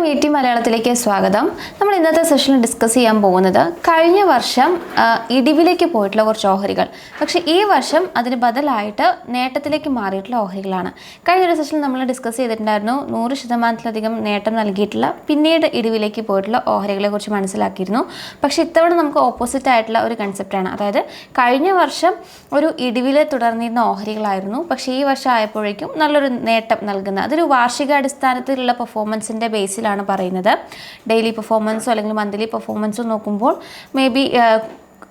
നമസ്കാരം V T മലയാളത്തിലേക്ക് സ്വാഗതം. നമ്മൾ ഇന്നത്തെ സെഷനിൽ ഡിസ്കസ് ചെയ്യാൻ പോകുന്നത് കഴിഞ്ഞ വർഷം ഇടിവിലേക്ക് പോയിട്ടുള്ള കുറച്ച് ഓഹരികൾ. പക്ഷേ ഈ വർഷം അതിന് ബദലായിട്ട് നേട്ടത്തിലേക്ക് മാറിയിട്ടുള്ള ഓഹരികളാണ്. കഴിഞ്ഞ ഒരു സെഷനിൽ നമ്മൾ ഡിസ്കസ് ചെയ്തിട്ടുണ്ടായിരുന്നു നൂറ് ശതമാനത്തിലധികം നേട്ടം നൽകിയിട്ടുള്ള പിന്നീട് ഇടിവിലേക്ക് പോയിട്ടുള്ള ഓഹരികളെ കുറിച്ച് മനസ്സിലാക്കിയിരുന്നു. പക്ഷേ ഇത്തവണ നമുക്ക് ഓപ്പോസിറ്റ് ആയിട്ടുള്ള ഒരു കൺസെപ്റ്റാണ് അതായത് കഴിഞ്ഞ വർഷം ഒരു ഇടിവിലെ തുടർന്നിരുന്ന ഓഹരികളായിരുന്നു. പക്ഷേ ഈ വർഷം ആയപ്പോഴേക്കും നല്ലൊരു നേട്ടം നൽകുന്ന അതൊരു വാർഷികാടിസ്ഥാനത്തിലുള്ള പെർഫോമൻസിന്റെ ബേസിലാണ് പറയുന്നത്. ഡെയിലി പെർഫോമൻസോ അല്ലെങ്കിൽ മന്ത്ലി പെർഫോമൻസോ നോക്കുമ്പോൾ മേ ബി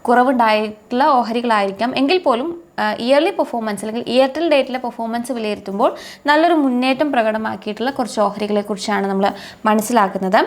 കുറവുണ്ടായിട്ടുള്ള ഓഹരികളായിരിക്കാം. എങ്കിൽ പോലും ഇയർലി പെർഫോമൻസ് അല്ലെങ്കിൽ ഇയർട്ടൽ ഡേറ്റിലെ പെർഫോമൻസ് വിലയിരുത്തുമ്പോൾ നല്ലൊരു മുന്നേറ്റം പ്രകടമാക്കിയിട്ടുള്ള കുറച്ച് ഓഹരികളെ കുറിച്ചാണ് നമ്മൾ മനസ്സിലാക്കുന്നത്.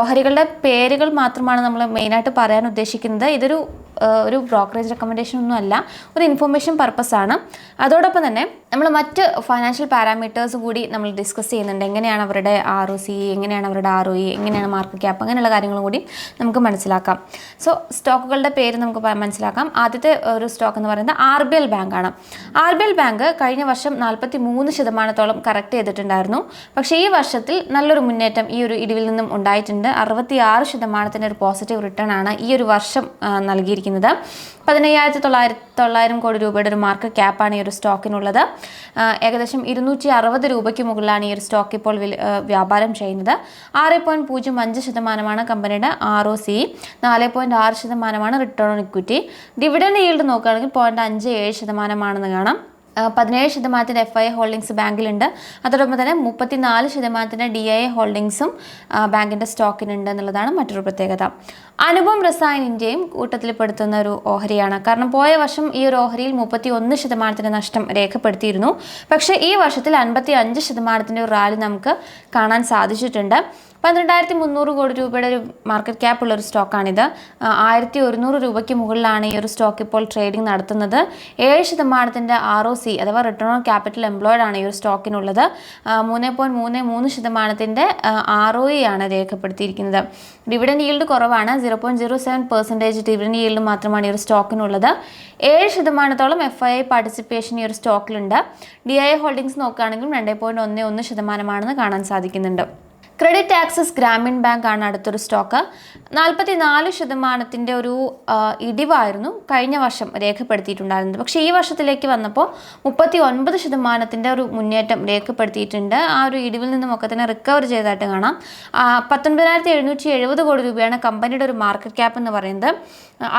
ഓഹരികളുടെ പേരുകൾ മാത്രമാണ് നമ്മൾ മെയിനായിട്ട് പറയാൻ ഉദ്ദേശിക്കുന്നത്. ഇതൊരു ഒരു ബ്രോക്കറേജ് റെക്കമെൻഡേഷൻ ഒന്നും അല്ല. ഒരു ഇൻഫർമേഷൻ പർപ്പസ് ആണ്. അതോടൊപ്പം തന്നെ നമ്മൾ മറ്റ് ഫൈനാൻഷ്യൽ പാരാമീറ്റേഴ്സ് കൂടി നമ്മൾ ഡിസ്കസ് ചെയ്യുന്നുണ്ട്. എങ്ങനെയാണ് അവരുടെ ആർ ഒ സി എങ്ങനെയാണ് അവരുടെ ആർ ഒ ഇ എങ്ങനെയാണ് മാർക്ക് ക്യാപ്പ് അങ്ങനെയുള്ള കാര്യങ്ങളും കൂടി നമുക്ക് മനസ്സിലാക്കാം. സോ സ്റ്റോക്കുകളുടെ പേര് നമുക്ക് മനസ്സിലാക്കാം. ആദ്യത്തെ ഒരു സ്റ്റോക്ക് എന്ന് പറയുന്നത് ആർ ബി എൽ ബാങ്ക് ആണ്. ആർ ബി എൽ ബാങ്ക് കഴിഞ്ഞ വർഷം നാൽപ്പത്തി മൂന്ന് ശതമാനത്തോളം കറക്റ്റ് ചെയ്തിട്ടുണ്ടായിരുന്നു. പക്ഷേ ഈ വർഷത്തിൽ നല്ലൊരു മുന്നേറ്റം ഈ ഒരു ഇടിവിൽ നിന്നും ഉണ്ടായിട്ടുണ്ട്. അറുപത്തി ആറ് ശതമാനത്തിന്റെ ഒരു പോസിറ്റീവ് റിട്ടേൺ ആണ് ഈ ഒരു വർഷം ആ, നൽകിയിരിക്കുന്നത് പതിനയ്യായിരത്തി തൊള്ളായിരത്തി തൊള്ളായിരം കോടി രൂപയുടെ ഒരു മാർക്കറ്റ് ക്യാപ്പാണ് ഈ ഒരു സ്റ്റോക്കിനുള്ളത് ഏകദേശം ഇരുന്നൂറ്റി അറുപത് രൂപയ്ക്ക് മുകളിലാണ് ഈ ഒരു സ്റ്റോക്ക് ഇപ്പോൾ വ്യാപാരം ചെയ്യുന്നത്. ആറ് പോയിന്റ് പൂജ്യം അഞ്ച് ശതമാനമാണ് കമ്പനിയുടെ ആർ ഒ സി. നാല് പോയിന്റ് ആറ് ശതമാനമാണ് return on equity dividend yield നോക്കുകയാണെങ്കിൽ പോയിന്റ് അഞ്ച് ഏഴ് ശതമാനമാണെന്ന് കാണാം. പതിനേഴ് ശതമാനത്തിന്റെ എഫ് ഐ ഹോൾഡിങ്സ് ബാങ്കിലുണ്ട്. അതോടൊപ്പം തന്നെ മുപ്പത്തിനാല് ശതമാനത്തിന്റെ ഡി ഐ ഹോൾഡിങ്സും ബാങ്കിന്റെ സ്റ്റോക്കിനുണ്ട് എന്നുള്ളതാണ് മറ്റൊരു പ്രത്യേകത. അനുപം റസായൻ ഇന്ത്യയും കൂട്ടത്തിൽപ്പെടുത്തുന്ന ഒരു ഓഹരിയാണ്. കാരണം പോയ വർഷം ഈ ഒരു ഓഹരിയിൽ മുപ്പത്തി ഒന്ന് ശതമാനത്തിന്റെ നഷ്ടം രേഖപ്പെടുത്തിയിരുന്നു. പക്ഷേ ഈ വർഷത്തിൽ അൻപത്തി അഞ്ച് ശതമാനത്തിന്റെ ഒരു റാലി നമുക്ക് കാണാൻ സാധിച്ചിട്ടുണ്ട്. പന്ത്രണ്ടായിരത്തി മുന്നൂറ് കോടി രൂപയുടെ ഒരു മാർക്കറ്റ് ക്യാപ്പ് ഉള്ള ഒരു സ്റ്റോക്കാണിത്. ആയിരത്തി ഒരുന്നൂറ് രൂപയ്ക്ക് മുകളിലാണ് ഈ ഒരു സ്റ്റോക്ക് ഇപ്പോൾ ട്രേഡിംഗ് നടത്തുന്നത്. ഏഴ് ശതമാനത്തിന്റെ ആർ ഒ സി അഥവാ റിട്ടേൺ ഓൺ ക്യാപിറ്റൽ എംപ്ലോയിഡ് ആണ് ഈ ഒരു സ്റ്റോക്കിനുള്ളത് മൂന്ന് പോയിന്റ് മൂന്ന് മൂന്ന് ശതമാനത്തിന്റെ ആർ ഒ ആണ് രേഖപ്പെടുത്തിയിരിക്കുന്നത്. ഡിവിഡൻഡ് ഈൽഡ് കുറവാണ്. Zero point zero seven percentage dividend yield മാത്രമാണ് ഈ ഒരു സ്റ്റോക്കിനുള്ളത് ഏഴ് ശതമാനത്തോളം എഫ് ഐ പാർട്ടിസിപ്പേഷൻ ഈ ഒരു സ്റ്റോക്കിലുണ്ട് ഡി ഐ ഹോൾഡിംഗ്സ് നോക്കുകയാണെങ്കിലും രണ്ട് പോയിന്റ് ഒന്ന് ഒന്ന് ശതമാനമാണെന്ന് കാണാൻ സാധിക്കുന്നുണ്ട്. ക്രെഡിറ്റ് ആക്സസ് ഗ്രാമീൺ ബാങ്ക് ആണ് അടുത്തൊരു സ്റ്റോക്ക്. നാൽപ്പത്തി നാല് ശതമാനത്തിന്റെ ഒരു ഇടിവായിരുന്നു കഴിഞ്ഞ വർഷം രേഖപ്പെടുത്തിയിട്ടുണ്ടായിരുന്നത്. പക്ഷേ ഈ വർഷത്തിലേക്ക് വന്നപ്പോൾ മുപ്പത്തി ഒൻപത് ശതമാനത്തിന്റെ ഒരു മുന്നേറ്റം രേഖപ്പെടുത്തിയിട്ടുണ്ട്. ആ ഒരു ഇടിവിൽ നിന്നുമൊക്കെ തന്നെ റിക്കവർ ചെയ്തതായിട്ട് കാണാം. പത്തൊൻപതിനായിരത്തി എഴുന്നൂറ്റി എഴുപത് കോടി രൂപയാണ് കമ്പനിയുടെ ഒരു മാർക്കറ്റ് ക്യാപ്പ് എന്ന് പറയുന്നത്.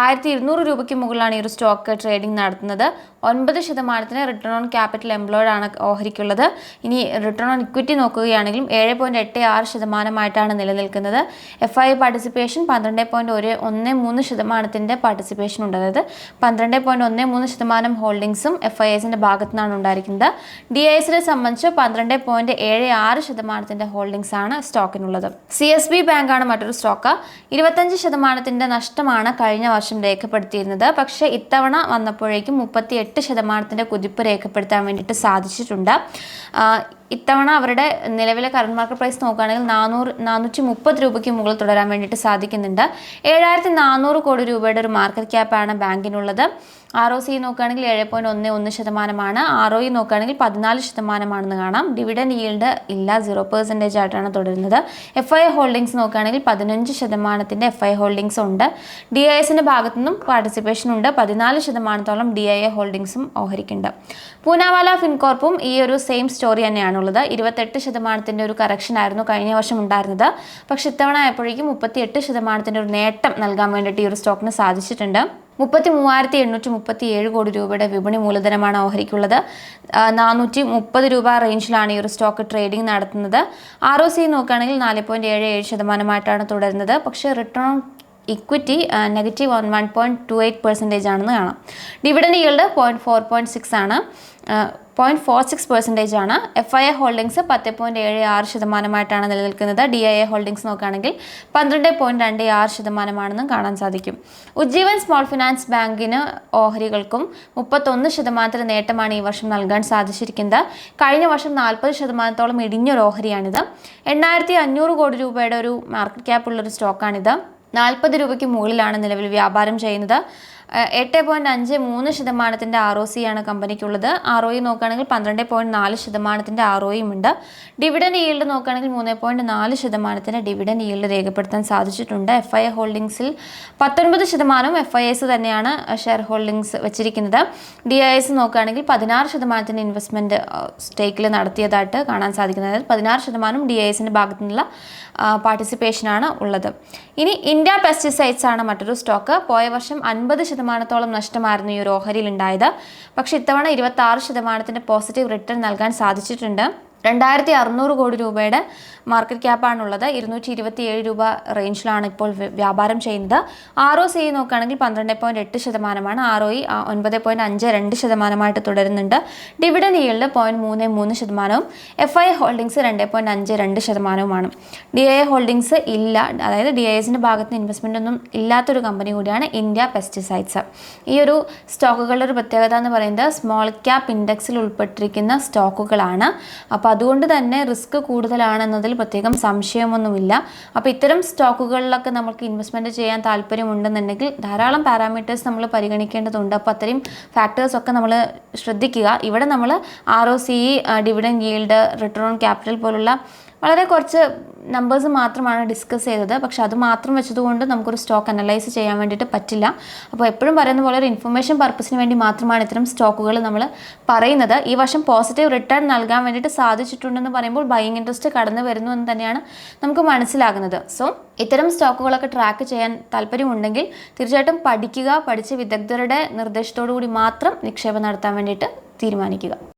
ആയിരത്തി ഇരുന്നൂറ് രൂപയ്ക്ക് മുകളിലാണ് ഈ ഒരു സ്റ്റോക്ക് ട്രേഡിംഗ് നടത്തുന്നത്. ഒൻപത് ശതമാനത്തിന് റിട്ടേൺ ഓൺ ക്യാപിറ്റൽ എംപ്ലോയ്ഡ് ആണ് ഓഹരിക്കുള്ളത്. ഇനി റിട്ടേൺ ഓൺ ഇക്വിറ്റി നോക്കുകയാണെങ്കിലും ഏഴ് പോയിന്റ് എട്ട് ആറ് ശതമാനമായിട്ടാണ് നിലനിൽക്കുന്നത്. എഫ് ഐ പാർട്ടിസിപ്പേഷൻ പന്ത്രണ്ട് പോയിന്റ് ഒരു ഒന്ന് മൂന്ന് ശതമാനത്തിന്റെ പാർട്ടിസിപ്പേഷൻ ഉണ്ട്. അതായത് പന്ത്രണ്ട് പോയിന്റ് ഒന്ന് മൂന്ന് ശതമാനം ഹോൾഡിങ്സും എഫ് ഐ എസിന്റെ ഭാഗത്തു നിന്നാണ് ഉണ്ടായിരിക്കുന്നത്. ഡി ഐ എസിനെ സംബന്ധിച്ച് പന്ത്രണ്ട് പോയിന്റ് ഏഴ് ആറ് ശതമാനത്തിന്റെ ഹോൾഡിങ്സ് ആണ് സ്റ്റോക്കിനുള്ളത് സി എസ് ബി ബാങ്കാണ് മറ്റൊരു സ്റ്റോക്ക് ഇരുപത്തഞ്ച് ശതമാനത്തിന്റെ നഷ്ടമാണ് കഴിഞ്ഞ വർഷം രേഖപ്പെടുത്തിയിരുന്നത്. പക്ഷേ ഇത്തവണ വന്നപ്പോഴേക്കും മുപ്പത്തി എട്ട് ശതമാനത്തിന്റെ കുതിപ്പ് രേഖപ്പെടുത്താൻ വേണ്ടിയിട്ട് സാധിച്ചിട്ടുണ്ട്. ഇത്തവണ അവരുടെ നിലവിലെ കറണ്ട് മാർക്കറ്റ് പ്രൈസ് നോക്കുകയാണെങ്കിൽ നാനൂറ് നാനൂറ്റി മുപ്പത് രൂപയ്ക്ക് മുകളിൽ തുടരാൻ വേണ്ടിയിട്ട് സാധിക്കുന്നുണ്ട്. ഏഴായിരത്തി നാനൂറ് കോടി രൂപയുടെ ഒരു മാർക്കറ്റ് ക്യാപ്പാണ് ബാങ്കിനുള്ളത്. ആർ ഒ സി നോക്കുകയാണെങ്കിൽ ഏഴ് പോയിന്റ് ഒന്ന് ഒന്ന് ശതമാനമാണ്. ആർ ഒ ഇ നോക്കുകയാണെങ്കിൽ പതിനാല് ശതമാനമാണെന്ന് കാണാം. ഡിവിഡൻഡ് ഈൽഡ് ഇല്ല. സീറോ പെർസെന്റേജ് ആയിട്ടാണ് തുടരുന്നത്. എഫ് ഐ ഹോൾഡിംഗ്സ് നോക്കുകയാണെങ്കിൽ പതിനഞ്ച് ശതമാനത്തിന്റെ എഫ് ഐ ഹോൾഡിംഗ്സ് ഉണ്ട്. ഡി ഐ എസിന്റെ ഭാഗത്തു നിന്നും പാർട്ടിസിപ്പേഷൻ ഉണ്ട്. പതിനാല് ശതമാനത്തോളം ഡി ഐ എ ഹോൾഡിംഗ്സും ഓഹരിക്കുന്നുണ്ട് പൂനാവാല ഫിൻകോർപ്പും ഈ ഒരു സെയിം സ്റ്റോറി തന്നെയാണുള്ളത്. ഇരുപത്തെട്ട് ശതമാനത്തിന്റെ ഒരു കറക്ഷൻ ആയിരുന്നു കഴിഞ്ഞ വർഷം ഉണ്ടായിരുന്നത്. പക്ഷെ ഇത്തവണ ആയപ്പോഴേക്കും മുപ്പത്തി എട്ട് ശതമാനത്തിന്റെ ഒരു നേട്ടം നൽകാൻ വേണ്ടിയിട്ട് ഈ ഒരു സ്റ്റോക്കിന് സാധിച്ചിട്ടുണ്ട്. മുപ്പത്തി മൂവായിരത്തി എണ്ണൂറ്റി മുപ്പത്തി ഏഴ് കോടി രൂപയുടെ വിപണി മൂലധനമാണ് ഓഹരിക്കുള്ളത്. നാനൂറ്റി മുപ്പത് രൂപ റേഞ്ചിലാണ് ഈ ഒരു സ്റ്റോക്ക് ട്രേഡിംഗ് നടത്തുന്നത്. ആർ ഒ സി നോക്കുകയാണെങ്കിൽ നാല് പോയിന്റ് ഏഴ് ഏഴ് ശതമാനമായിട്ടാണ് തുടരുന്നത്. പക്ഷേ return on equity negative one one point two eight percentage ആണെന്ന് കാണാം. Dividend yield point four point six ആണ്. പോയിന്റ് ഫോർ സിക്സ് പെർസെന്റേജ് ആണ്. എഫ് ഐ എ ഹോൾഡിങ്സ് പത്ത് പോയിന്റ് ഏഴ് ആറ് ശതമാനമായിട്ടാണ് നിലനിൽക്കുന്നത്. ഡി ഐ എ ഹോൾഡിങ്സ് നോക്കുകയാണെങ്കിൽ പന്ത്രണ്ട് പോയിന്റ് രണ്ട് ആറ് ശതമാനമാണെന്നും കാണാൻ സാധിക്കും. ഉജ്ജീവൻ സ്മോൾ ഫിനാൻസ് ബാങ്കിന് ഓഹരികൾക്കും മുപ്പത്തൊന്ന് ശതമാനത്തിന് നേട്ടമാണ് ഈ വർഷം നൽകാൻ സാധിച്ചിരിക്കുന്നത്. കഴിഞ്ഞ വർഷം നാൽപ്പത് ശതമാനത്തോളം ഇടിഞ്ഞൊരു ഓഹരിയാണിത്. എണ്ണായിരത്തി അഞ്ഞൂറ് കോടി രൂപയുടെ ഒരു മാർക്കറ്റ് ക്യാപ്പുള്ളൊരു സ്റ്റോക്കാണിത് നാൽപ്പത് രൂപയ്ക്ക് മുകളിലാണ് നിലവിൽ വ്യാപാരം ചെയ്യുന്നത്. എട്ട് പോയിന്റ് അഞ്ച് മൂന്ന് ശതമാനത്തിന്റെ ആർ ഒ സി ആണ് കമ്പനിക്കുള്ളത്. ആർ ഒ ഇ നോക്കുകയാണെങ്കിൽ പന്ത്രണ്ട് പോയിന്റ് നാല് ശതമാനത്തിന്റെ ആർ ഒ ഉണ്ട്. ഡിവിഡൻ ഈൽഡ് നോക്കുകയാണെങ്കിൽ മൂന്ന് പോയിന്റ് നാല് ശതമാനത്തിന്റെ ഡിവിഡൻ ഈൽഡ് രേഖപ്പെടുത്താൻ സാധിച്ചിട്ടുണ്ട്. എഫ് ഐ ഹോൾഡിംഗ്സിൽ പത്തൊൻപത് ശതമാനവും എഫ് ഐ എസ് തന്നെയാണ് ഷെയർ ഹോൾഡിംഗ്സ് വെച്ചിരിക്കുന്നത്. ഡി ഐ എസ് നോക്കുകയാണെങ്കിൽ പതിനാറ് ശതമാനത്തിന്റെ ഇൻവെസ്റ്റ്മെന്റ് സ്റ്റേക്കിൽ നടത്തിയതായിട്ട് കാണാൻ സാധിക്കുന്നത്. പതിനാറ് ശതമാനം ഡി ഐ എസിന്റെ ഭാഗത്തു നിന്നുള്ള പാർട്ടിസിപ്പേഷനാണ് ഉള്ളത്. ഇനി ഇന്ത്യ പെസ്റ്റിസൈഡ്സ് ആണ് മറ്റൊരു സ്റ്റോക്ക് പോയ വർഷം അൻപത് ശതമാനത്തോളം നഷ്ടമായിരുന്നു ഈ ഒരു ഓഹരിയിൽ ഉണ്ടായത്. പക്ഷേ ഇത്തവണ ഇരുപത്തി ആറ് ശതമാനത്തിന്റെ പോസിറ്റീവ് റിട്ടേൺ നൽകാൻ സാധിച്ചിട്ടുണ്ട്. രണ്ടായിരത്തി അറുന്നൂറ് കോടി രൂപയുടെ മാർക്കറ്റ് ക്യാപ്പാണുള്ളത് ഇരുന്നൂറ്റി ഇരുപത്തി ഏഴ് രൂപ റേഞ്ചിലാണ് ഇപ്പോൾ വ്യാപാരം ചെയ്യുന്നത്. ആർ ഒ സി നോക്കുകയാണെങ്കിൽ പന്ത്രണ്ട് പോയിന്റ് എട്ട് ശതമാനമാണ്. ആർ ഒ ഇ ഒൻപത് പോയിന്റ് അഞ്ച് രണ്ട് ശതമാനമായിട്ട് തുടരുന്നുണ്ട്. ഡിവിഡൻ ഈൽഡ് പോയിന്റ് മൂന്ന് മൂന്ന് ശതമാനവും. എഫ് ഐ ഹോൾഡിംഗ്സ് രണ്ട് പോയിന്റ് അഞ്ച് രണ്ട് ശതമാനവുമാണ്. ഡി ഐ ഹോൾഡിംഗ്സ് ഇല്ല അതായത് ഡി ഐ എസിന്റെ ഭാഗത്ത് ഇൻവെസ്റ്റ്മെന്റ് ഒന്നും ഇല്ലാത്തൊരു കമ്പനി കൂടിയാണ് ഇന്ത്യ പെസ്റ്റിസൈഡ്സ് ഈ ഒരു സ്റ്റോക്കുകളുടെ ഒരു പ്രത്യേകത എന്ന് പറയുന്നത് സ്മോൾ ക്യാപ് ഇൻഡെക്സിൽ ഉൾപ്പെട്ടിരിക്കുന്ന സ്റ്റോക്കുകളാണ് അപ്പോൾ അതുകൊണ്ട് തന്നെ റിസ്ക് കൂടുതലാണെന്നതിൽ പ്രത്യേകം സംശയമൊന്നുമില്ല. അപ്പോൾ ഇത്തരം സ്റ്റോക്കുകളിലൊക്കെ നമുക്ക് ഇൻവെസ്റ്റ്മെന്റ് ചെയ്യാൻ താല്പര്യമുണ്ടെന്നുണ്ടെങ്കിൽ ധാരാളം പാരാമീറ്റേഴ്സ് നമ്മൾ പരിഗണിക്കേണ്ടതുണ്ട്. അപ്പോൾ അത്രയും ഫാക്ടേഴ്സ് ഒക്കെ നമ്മൾ ശ്രദ്ധിക്കുക. ഇവിടെ നമ്മൾ R O C dividend yield return capital പോലുള്ള വളരെ കുറച്ച് നമ്പേഴ്സ് മാത്രമാണ് ഡിസ്കസ് ചെയ്തത്. പക്ഷേ അത് മാത്രം വെച്ചതുകൊണ്ട് നമുക്കൊരു സ്റ്റോക്ക് അനലൈസ് ചെയ്യാൻ വേണ്ടിയിട്ട് പറ്റില്ല. അപ്പോൾ എപ്പോഴും പറയുന്ന പോലെ ഒരു ഇൻഫർമേഷൻ പർപ്പസിന് വേണ്ടി മാത്രമാണ് ഇത്തരം സ്റ്റോക്കുകൾ നമ്മൾ പറയുന്നത്. ഈ വർഷം പോസിറ്റീവ് റിട്ടേൺ നൽകാൻ വേണ്ടിയിട്ട് സാധിച്ചിട്ടുണ്ടെന്ന് പറയുമ്പോൾ ബൈയിങ് ഇൻട്രസ്റ്റ് കടന്നു വരുന്നു എന്ന് തന്നെയാണ് നമുക്ക് മനസ്സിലാകുന്നത്. സോ ഇത്തരം സ്റ്റോക്കുകളൊക്കെ ട്രാക്ക് ചെയ്യാൻ താല്പര്യമുണ്ടെങ്കിൽ തീർച്ചയായിട്ടും പഠിക്കുക പഠിച്ച വിദഗ്ധരുടെ നിർദ്ദേശത്തോടു കൂടി മാത്രം നിക്ഷേപം നടത്താൻ വേണ്ടിയിട്ട് തീരുമാനിക്കുക.